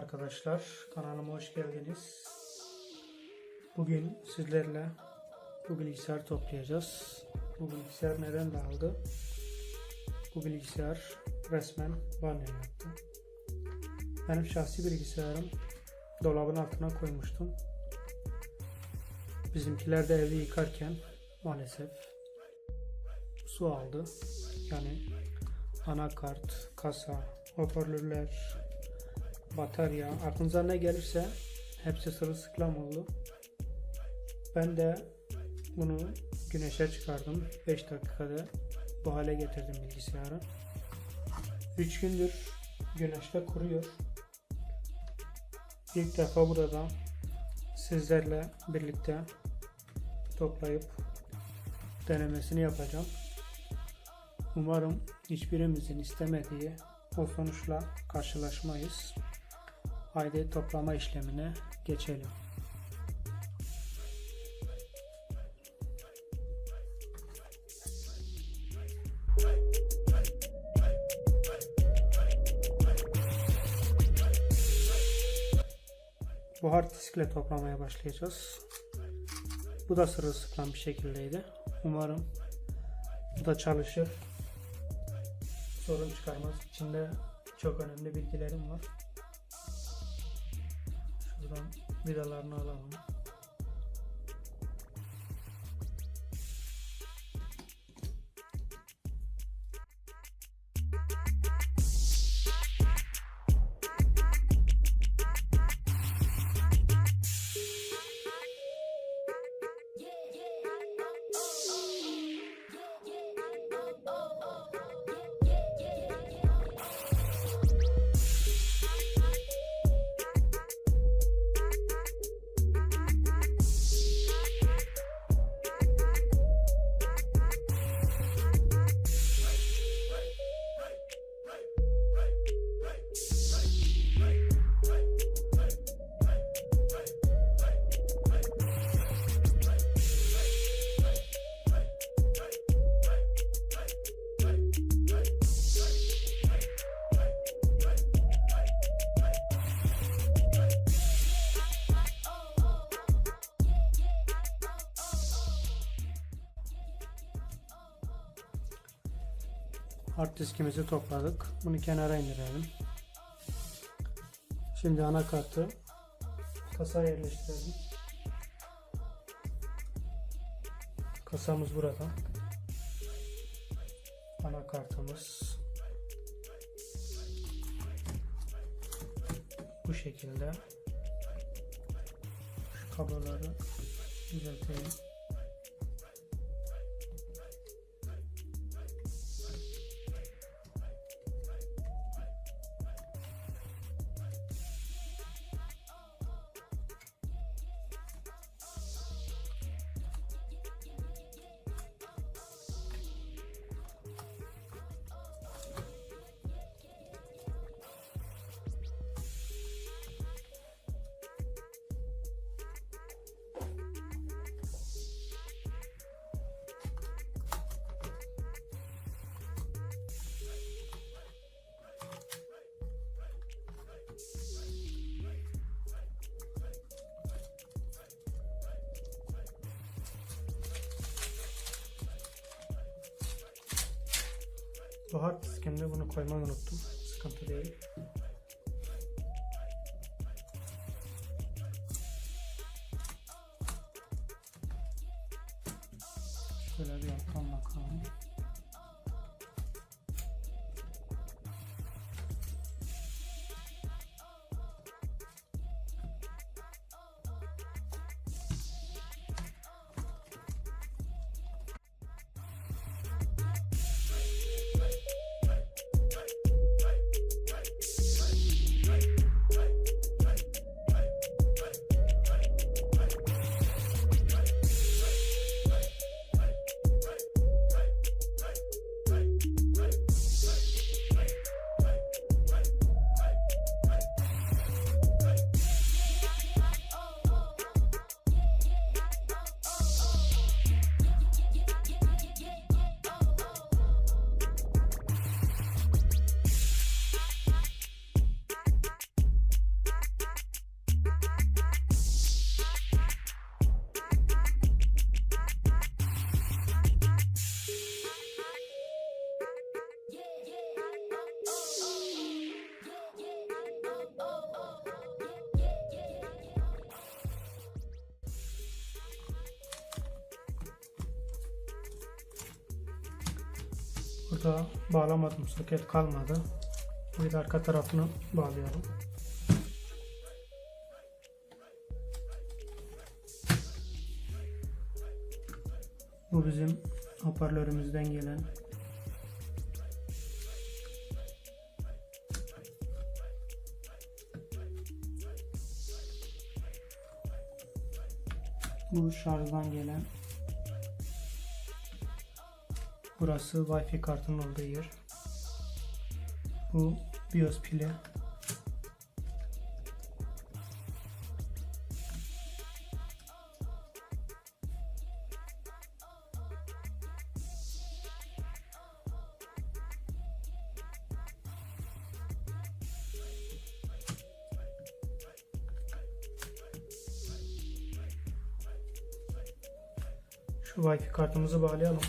arkadaşlar, kanalıma hoş geldiniz. Bugün sizlerle bu bilgisayarı toplayacağız. Bu bilgisayar neden dağıldı? Bu bilgisayar resmen banyo yaptı. Benim şahsi bilgisayarım dolabın altına koymuştum. Bizimkiler de evi yıkarken maalesef su aldı. Yani anakart, kasa, hoparlörler, batarya, aklınıza ne gelirse hepsi sırılsıklam oldu. Ben de bunu güneşe çıkardım. 5 dakikada bu hale getirdim bilgisayarı. 3 gündür güneşte kuruyor. İlk defa burada sizlerle birlikte toplayıp denemesini yapacağım. Umarım hiçbirimizin istemediği o sonuçla karşılaşmayız. Haydi toplama işlemine geçelim. Bu hard diskle toplamaya başlayacağız. Bu da sırılsıklam bir şekildeydi. Umarım bu da çalışır. Sorun çıkarmaz. İçinde çok önemli bilgilerim var. मिला नाला हुनु Hard diskimizi topladık. Bunu kenara indirelim. Şimdi anakartı kasaya yerleştirelim. Kasamız burada. Anakartımız bu şekilde. Şu kabloları düzeltelim. Bu hard diskimde bunu koymayı unuttum. Sıkıntı değil. Burada bağlamadım soket kalmadı. Bir arka tarafını bağlıyorum. Bu bizim hoparlörümüzden gelen Bu şarjdan gelen Burası Wi-Fi kartının olduğu yer. Bu BIOS pili. Şu Wi-Fi kartımızı bağlayalım.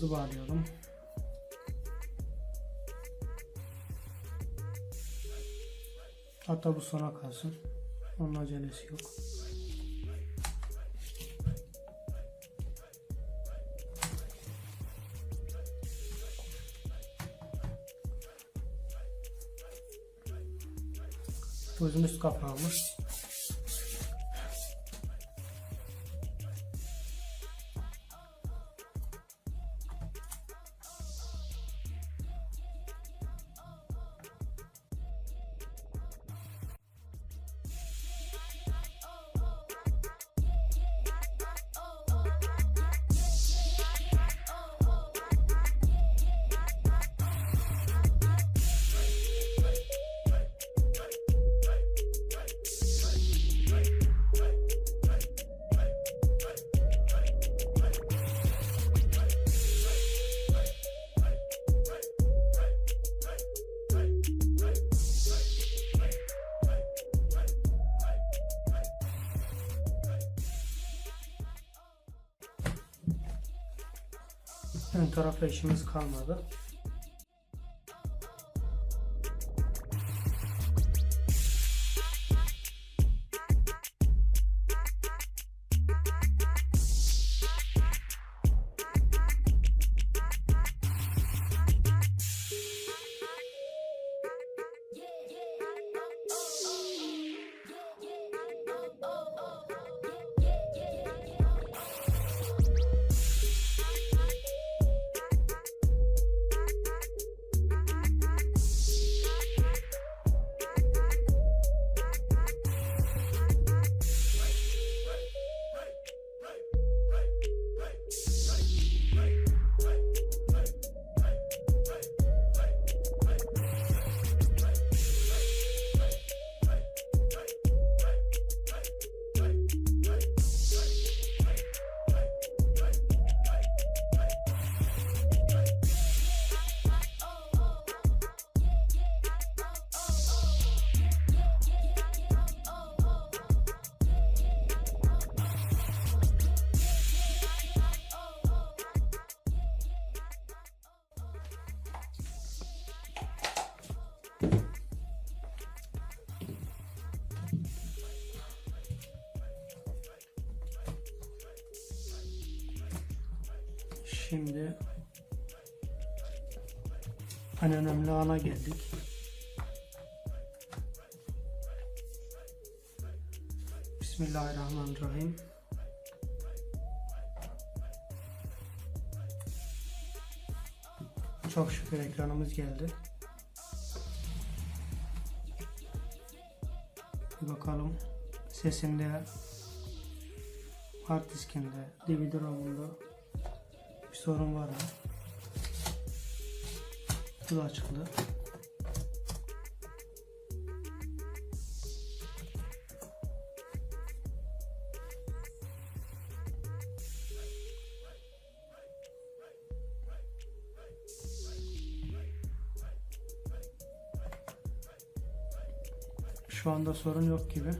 Fanımızı bağlayalım. Hatta bu sona kalsın. Onun acelesi yok. Bu bizim üst kapağımız. Ön tarafla işimiz kalmadı. Şimdi en önemli ana geldik. Bismillahirrahmanirrahim. Çok şükür ekranımız geldi. Bir bakalım sesinde, hard diskinde, DVD ROM'unda sorun var mı? Bu da açıldı. Şu anda sorun yok gibi.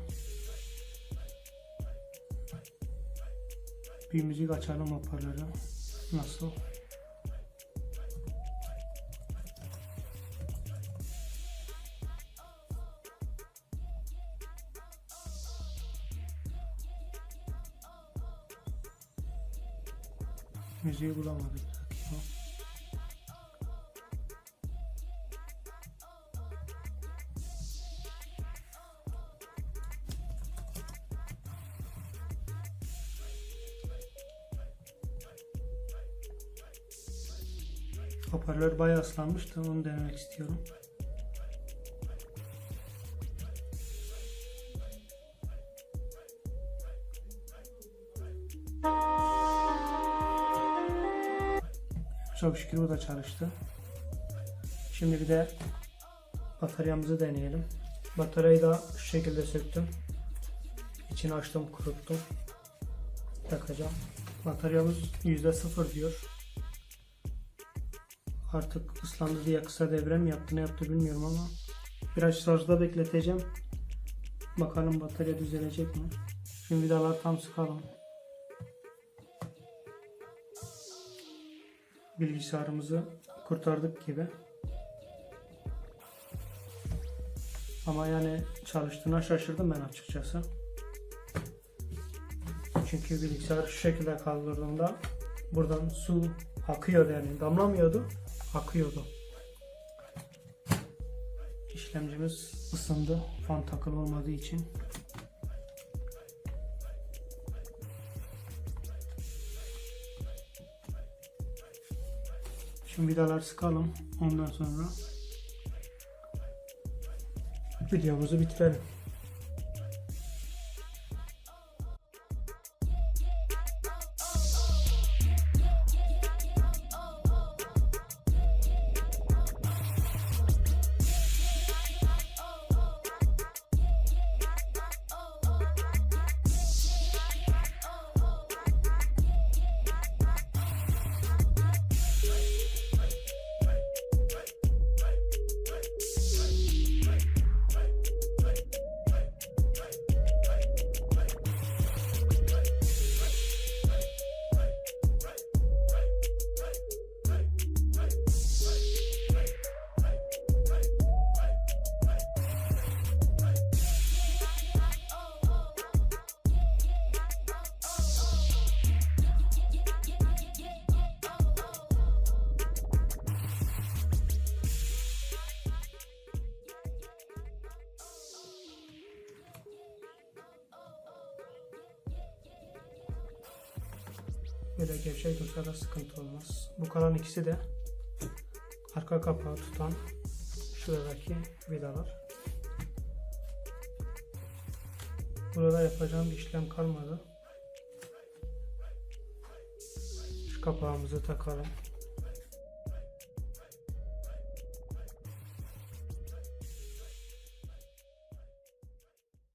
Bir müzik açalım hoparlörü. 我说。Hoparlör bayağı ıslanmıştı. Onu denemek istiyorum. Çok şükür bu da çalıştı. Şimdi bir de bataryamızı deneyelim. Bataryayı da şu şekilde söktüm. İçini açtım, kuruttum. Takacağım. Bataryamız %0 diyor. Artık ıslandı diye kısa devre mi yaptı ne yaptı bilmiyorum ama biraz şarjda bekleteceğim. Bakalım batarya düzelecek mi? Şimdi vidalar tam sıkalım. Bilgisayarımızı kurtardık gibi. Ama yani çalıştığına şaşırdım ben açıkçası. Çünkü bilgisayar şu şekilde kaldırdığımda buradan su akıyor yani damlamıyordu akıyordu. İşlemcimiz ısındı fan takılı olmadığı için. Şimdi vidalar sıkalım. Ondan sonra videomuzu bitirelim. Böyle gevşek dursa da sıkıntı olmaz. Bu kalan ikisi de arka kapağı tutan şuradaki vidalar. Burada yapacağım bir işlem kalmadı. Şu kapağımızı takalım.